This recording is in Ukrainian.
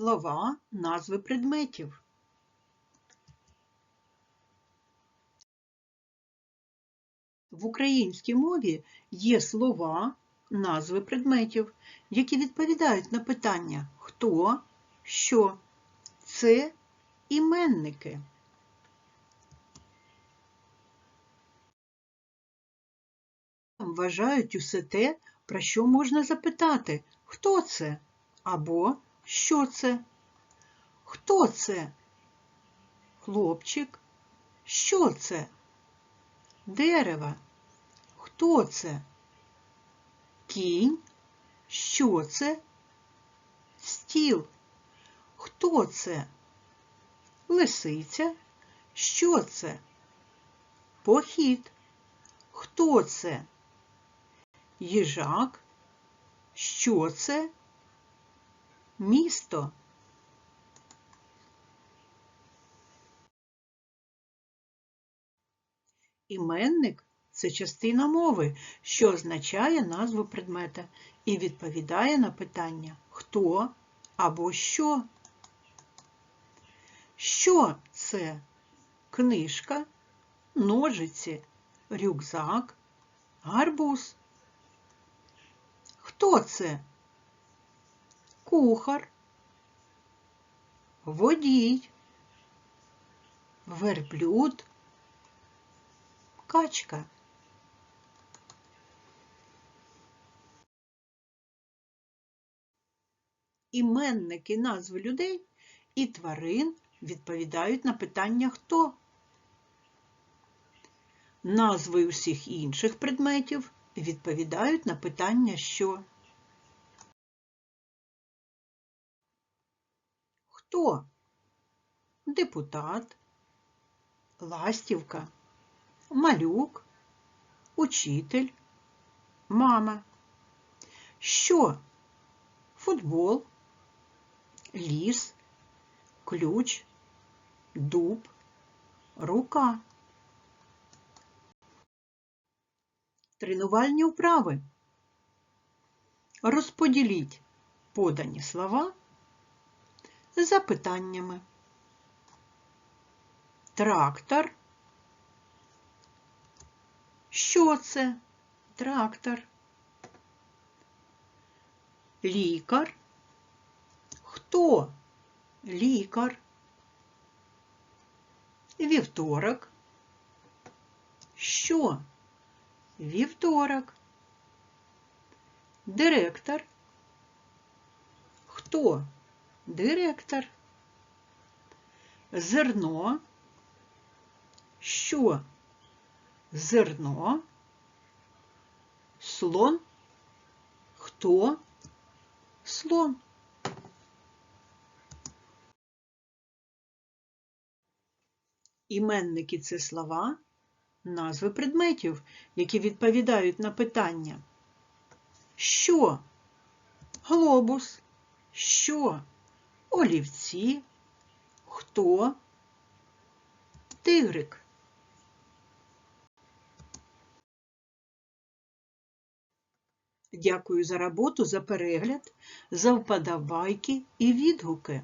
Слова, назви предметів. В українській мові є слова, назви предметів, які відповідають на питання хто, що. Це іменники. Вважають усе те, про що можна запитати, хто це або що це. Хто це? Хлопчик. Що це? Дерево. Хто це? Кінь. Що це? Стіл. Хто це? Лисиця. Що це? Похід. Хто це? Їжак. Що це? Місто. Іменник це частина мови, що означає назву предмета і відповідає на питання хто або що. Що це? Книжка, ножиці, рюкзак, гарбуз. Хто це? Кухар, водій, верблюд, качка. Іменники назви людей і тварин відповідають на питання хто. Назви усіх інших предметів відповідають на питання що. Хто? Депутат, ластівка, малюк, учитель, мама. Що? Футбол, ліс, ключ, дуб, рука. Тренувальні вправи. Розподіліть подані слова за питаннями. Трактор. Що це? Трактор. Лікар. Хто? Лікар. Вівторок. Що? Вівторок. Директор. Хто? Директор. Зерно. Що? Зерно. Слон. Хто? Слон. Іменники це слова, назви предметів, які відповідають на питання. Що? Глобус. Що? Олівці. Хто? Тигрик. Дякую за роботу, за перегляд, за вподобайки і відгуки.